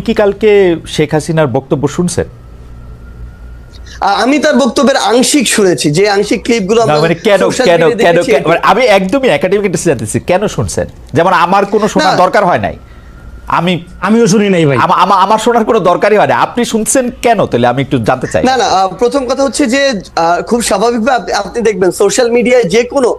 কি কালকে শেখ হাসিনার বক্তব্য শুনছেন? আমি তার বক্তব্যের আংশিক শুনেছি। যে আংশিক ক্লিপগুলো মানে কেন কেন কেন মানে আমি একদমই একাডেমিক জানতেছি কেন শুনছেন? যেমন আমার কোনো শোনার দরকার হয় নাই। আমি আমিও শুনি নাই ভাই। আমা- আমা- আমার শোনার কোনো দরকারই হয় না আপনি শুনছেন কেন? তাহলে আমি একটু জানতে চাই। না না আহ, প্রথম কথা হচ্ছে যে আহ, খুব স্বাভাবিকভাবে আপনি- আপনি দেখবেন সোশ্যাল মিডিয়ায় যে কোনো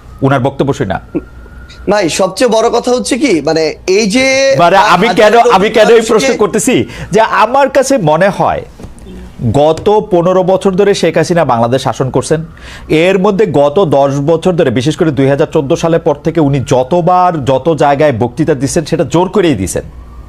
ওনার বক্তব্য শুনে না। ভাই সবচেয়ে বড় কথা হচ্ছে কি মানে এই যে মানে আমি কেন আমি কেন এই প্রশ্ন করতেছি? যে আমার কাছে মনে হয় গত পনেরো বছর ধরে শেখ হাসিনা বাংলাদেশ শাসন করছেন। এর মধ্যে গত দশ বছর ধরে বিশেষ করে দুই সালের পর থেকে উনি যতবার যত জায়গায় বক্তৃতা দিচ্ছেন সেটা জোর করেই দিছেন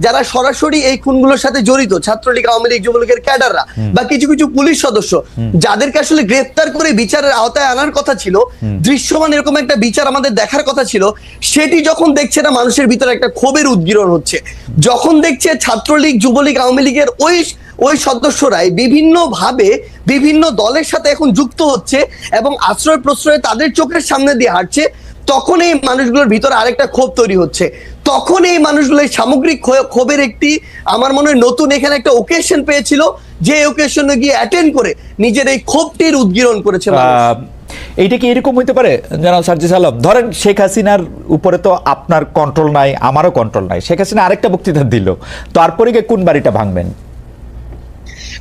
যারা সরাসরি এই খুনগুলোর সাথে জড়িত ছাত্রলীগ আওয়ামী লীগ যুবলীগের ক্যাডাররা বা কিছু কিছু পুলিশ সদস্য যাদেরকে আসলে গ্রেফতার করে বিচারের আওতায় আনার কথা ছিল দৃশ্যমান এরকম একটা বিচার আমাদের দেখার কথা ছিল সেটি যখন দেখছে না মানুষের ভিতরে একটা ক্ষোভের উদ্গীরণ হচ্ছে। যখন দেখছে ছাত্রলীগ যুবলীগ আওয়ামী লীগের ওই ওই সদস্যরাই বিভিন্ন ভাবে বিভিন্ন দলের সাথে এখন যুক্ত হচ্ছে এবং আশ্রয় প্রশ্রয় তাদের চোখের সামনে দিয়ে হাঁটছে তখন এই মানুষগুলোর ভিতরে আরেকটা ক্ষোভ তৈরি হচ্ছে। তখন এই মানুষগুলো সামগ্রিক ক্ষোভের একটি, আমার মনে হয় নতুন এখানে একটা ওকেশন পেয়েছিল, যে ওকেশনে গিয়ে অ্যাটেন্ড করে নিজের এই ক্ষোভটির উদ্গীরণ করেছে এইটা কি এরকম হইতে পারে জানাল সার্জিস আলম? ধরেন শেখ হাসিনার উপরে তো আপনার কন্ট্রোল নাই, আমারও কন্ট্রোল নাই। শেখ হাসিনা আরেকটা বক্তৃতা দিল, তারপরে গিয়ে কোন বাড়িটা ভাঙবেন?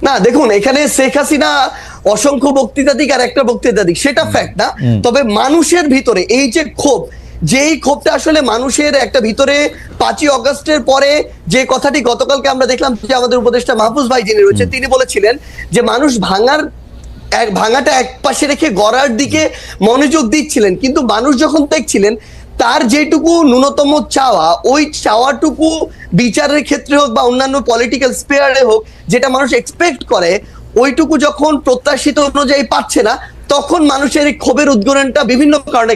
না দেখুন এখানে শেখ হাসিনা অসংখ্য বক্তৃতা দিক আর একটা বক্তৃতা দিক সেটা ফ্যাক্ট না? তবে মানুষের ভিতরে এই যে ক্ষোভ যেই ক্ষোভটা আসলে মানুষের একটা ভিতরে পাঁচই অগস্টের পরে যে কথাটি গতকালকে আমরা দেখলাম যে আমাদের উপদেষ্টা মাহফুজ ভাই যিনি রয়েছেন তিনি বলেছিলেন যে মানুষ ভাঙার এক ভাঙাটা এক পাশে রেখে গড়ার দিকে মনোযোগ দিচ্ছিলেন। কিন্তু মানুষ যখন দেখছিলেন তার যেটুকু ন্যূনতম চাওয়া, ওই চাওয়াটুকু বিচারের ক্ষেত্রে হোক বা অন্যান্য পলিটিক্যাল স্পেয়ারে হোক, যেটা মানুষ এক্সপেক্ট করে, ওইটুকু যখন প্রত্যাশিত অনুযায়ী পাচ্ছে না, তখন মানুষের এই ক্ষোভের উদ্গরণটা বিভিন্ন কারণে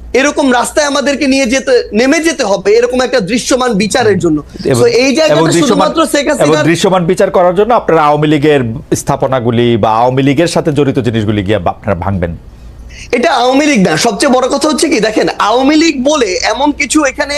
এরকম রাস্তায় আমাদেরকে নিয়ে যেতে নেমে যেতে হবে এরকম একটা দৃশ্যমান বিচারের জন্য। এই জায়গাটা শুধুমাত্র শেখ দৃশ্যমান বিচার করার জন্য আপনারা আওয়ামী লীগের স্থাপনাগুলি বা আওয়ামী লীগের সাথে জড়িত জিনিসগুলি গিয়ে আপনারা ভাঙবেন। এটা আওয়ামী লীগ না সবচেয়ে বড় কথা হচ্ছে কি দেখেন আওয়ামী লীগ বলে এমন কিছু এখানে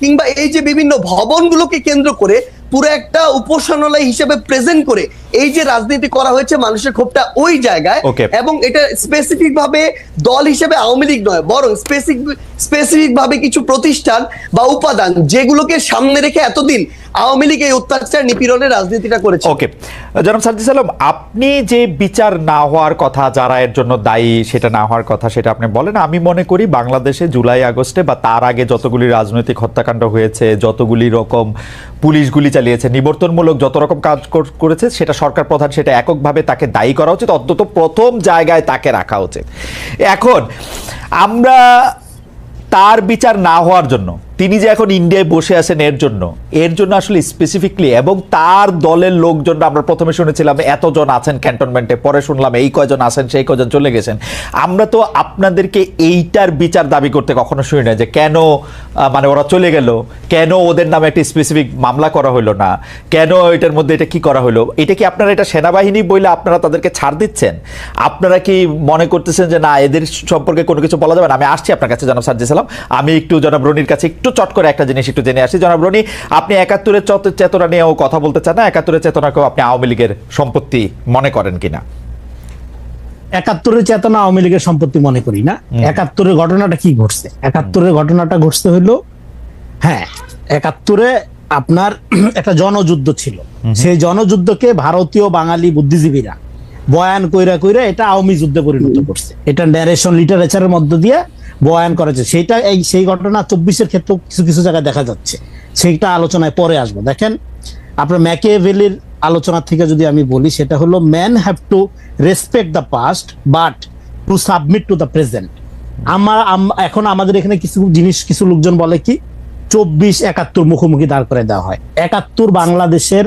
কিংবা এই যে বিভিন্ন ভবনগুলোকে কেন্দ্র করে পুরো একটা উপাসনালয় হিসেবে প্রেজেন্ট করে এই যে রাজনীতি করা হয়েছে মানুষের ক্ষোভটা ওই জায়গায়. এবং এটা স্পেসিফিক ভাবে দল হিসেবে আওয়ামী লীগ নয় বরং স্পেসিফিক স্পেসিফিক ভাবে কিছু প্রতিষ্ঠান বা উপাদান যেগুলোকে সামনে রেখে এতদিন আওয়ামী লীগ এই অত্যাচার নিপীড়নের রাজনীতিটা করেছে ওকে জনাব আপনি যে বিচার না হওয়ার কথা যারা এর জন্য দায়ী সেটা না হওয়ার কথা সেটা আপনি বলেন আমি মনে করি বাংলাদেশে জুলাই আগস্টে বা তার আগে যতগুলি রাজনৈতিক হত্যাকাণ্ড হয়েছে যতগুলি রকম পুলিশ গুলি চালিয়েছে নিবর্তনমূলক যত রকম কাজ করেছে সেটা সরকার প্রধান সেটা এককভাবে তাকে দায়ী করা উচিত, অন্তত প্রথম জায়গায় তাকে রাখা উচিত। এখন, আমরা তার বিচার না হওয়ার জন্য তিনি যে এখন ইন্ডিয়ায় বসে আছেন এর জন্য এর জন্য আসলে স্পেসিফিকলি এবং তার দলের লোকজন আমরা প্রথমে শুনেছিলাম এতজন আছেন ক্যান্টনমেন্টে পরে শুনলাম এই কয়জন আছেন, সেই কয়জন চলে গেছেন। আমরা তো আপনাদেরকে এইটার বিচার দাবি করতে কখনো শুনি না যে কেন মানে ওরা চলে গেল, কেন ওদের নামে একটি স্পেসিফিক মামলা করা হলো না, কেন এটার মধ্যে এটা কি করা হলো? এটা কি আপনারা এটা সেনাবাহিনী বইলে আপনারা তাদেরকে ছাড় দিচ্ছেন? আপনারা কি মনে করতেছেন যে না, এদের সম্পর্কে কোনো কিছু বলা যাবে না? আমি আসছি আপনার কাছে জনাব সাজ্জি সালাম। আমি একটু জনাব রনির কাছে একটু চট করে একটা জিনিস একটু জেনে আসি। জনাব রনি আপনি একাত্তরের চত- চেতনা নিয়েও কথা বলতে চান না? একাত্তরের চেতনাকেও আপনি আওয়ামী লীগের সম্পত্তি মনে করেন কিনা? একাত্তরের চেতনা আওয়ামী লীগের সম্পত্তি মনে করি না। একাত্তরের ঘটনাটা কি ঘটছে? একাত্তরের ঘটনাটা ঘটছে হইল হ্যাঁ একাত্তরে আপনার একটা জনযুদ্ধ ছিল। সেই জনযুদ্ধকে ভারতীয় বাঙালি বুদ্ধিজীবীরা বয়ান কইরা কইরা এটা আওয়ামী যুদ্ধে পরিণত করছে। এটা ন্যারেশন লিটারেচারের মধ্য দিয়ে বয়ান করেছে। সেটা এই, সেই ঘটনা চব্বিশের ক্ষেত্রে কিছু কিছু জায়গায় দেখা যাচ্ছে। সেইটা আলোচনায় পরে আসব। দেখেন, আপনার ম্যাকিয়াভেলির আলোচনা থেকে যদি আমি বলি, সেটা হলো man have to respect the past but to submit to the present আমার এখন আমাদের এখানে কিছু জিনিস, কিছু লোকজন বলে কি, চব্বিশ একাত্তর মুখোমুখি দাঁড় করে দেওয়া হয়। একাত্তর বাংলাদেশের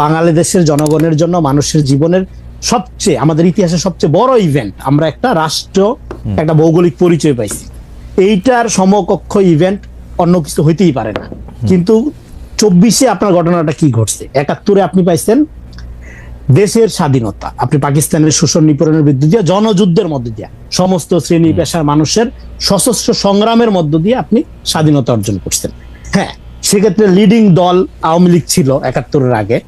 বাঙালি দেশের জনগণের জন্য, মানুষের জীবনের সবচেয়ে আমাদের ইতিহাসের সবচেয়ে বড় ইভেন্ট আমরা একটা রাষ্ট্র একটা ভৌগোলিক পরিচয় পাইছি। এইটার সমকক্ষ ইভেন্ট অন্য কিছু হইতেই পারে না। কিন্তু চব্বিশে আপনার ঘটনাটা কি ঘটছে? একাত্তরে আপনি পাইছেন দেশের স্বাধীনতা। আপনি পাকিস্তানের শোষণ নিপীড়নের বিরুদ্ধে দিয়ে জনযুদ্ধের মধ্যে দিয়ে সমস্ত শ্রেণি পেশার মানুষের সশস্ত্র সংগ্রামের মধ্য দিয়ে আপনি স্বাধীনতা অর্জন করছেন। হ্যাঁ সেক্ষেত্রে লিডিং দল আওয়ামী লীগ ছিল একাত্তরের আগে।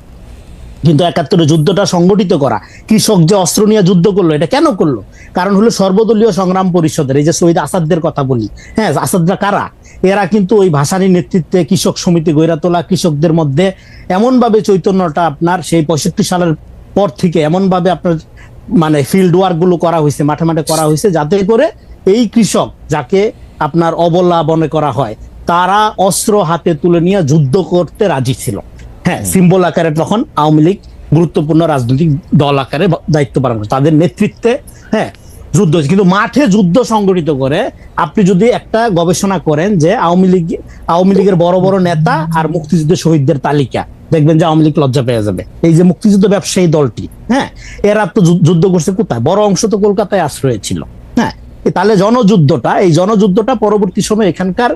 কিন্তু একাত্তরে যুদ্ধটা সংগঠিত করা। কৃষক যে অস্ত্র নিয়ে যুদ্ধ করল, এটা কেন করল? কারণ হলো সর্বদলীয় সংগ্রাম পরিষদের, এই যে শহীদ আসাদদের কথা বলি হ্যাঁ আসাদরা কারা? এরা কিন্তু ওই ভাসানির নেতৃত্বে কৃষক সমিতি গইরা তোলা, কৃষকদের মধ্যে এমন ভাবে চৈতন্যটা আপনার সেই পঁয়ষট্টি সালের পর থেকে এমন ভাবে আপনার মানে ফিল্ড ওয়ার্কগুলো করা হয়েছে, মাঠে মাঠে করা হয়েছে, যাতে করে এই কৃষক যাকে আপনার অবলা বনে করা হয়, তারা অস্ত্র হাতে তুলে নিয়ে যুদ্ধ করতে রাজি ছিল। হ্যাঁ সিম্বল আকারে তখন আওয়ামী লীগ গুরুত্বপূর্ণ রাজনৈতিক দল আকারে দায়িত্ব পালন করে। তাদের নেতৃত্বে হ্যাঁ যুদ্ধ। কিন্তু মাঠে যুদ্ধ সংগঠিত করে আপনি যদি একটা গবেষণা করেন যে আওয়ামী লীগ, আওয়ামী লীগের বড় বড় নেতা আর মুক্তিযুদ্ধের শহীদদের তালিকা, দেখবেন যে আওয়ামী লীগ লজ্জা পেয়ে যাবে। এই যে মুক্তিযুদ্ধ ব্যবসায়ী দলটি হ্যাঁ এরা তো যুদ্ধ করছে কোথায়? বড় অংশ তো কলকাতায় আশ্রয় ছিল হ্যাঁ। তাহলে জনযুদ্ধটা, এই জনযুদ্ধটা পরবর্তী সময় এখানকার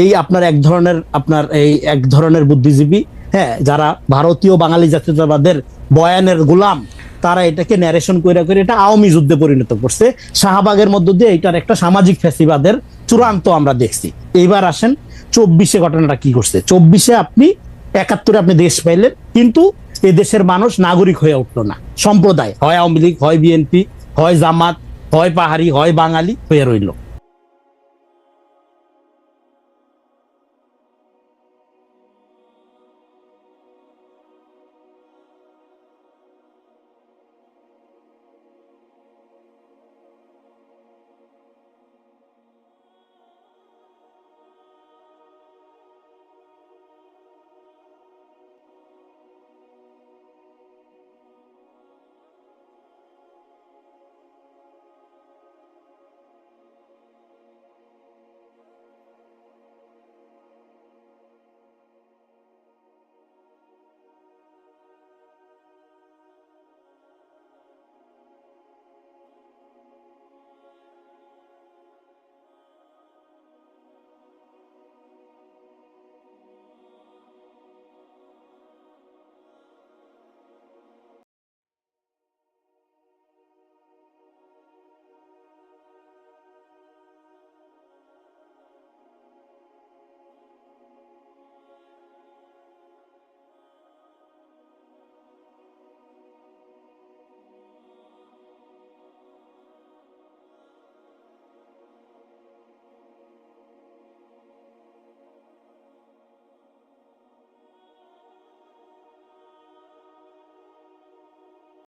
এই আপনার এক ধরনের, আপনার এই এক ধরনের বুদ্ধিজীবী হ্যাঁ যারা ভারতীয় বাঙালি জাতীয়তাবাদের বয়ানের গোলাম, তারা এটাকে ন্যারেশন করে করে এটা আওয়ামী যুদ্ধে পরিণত করছে। শাহবাগের মধ্য দিয়ে এটার একটা সামাজিক ফ্যাসিবাদের চূড়ান্ত আমরা দেখছি। এইবার আসেন, চব্বিশে ঘটনাটা কি করছে চব্বিশে আপনি, একাত্তরে আপনি দেশ পাইলেন, কিন্তু এ দেশের মানুষ নাগরিক হয়ে উঠল না। সম্প্রদায়, হয় আওয়ামী লীগ, হয় বিএনপি, হয় জামাত, হয় পাহাড়ি, হয় বাঙালি হয়ে রইল।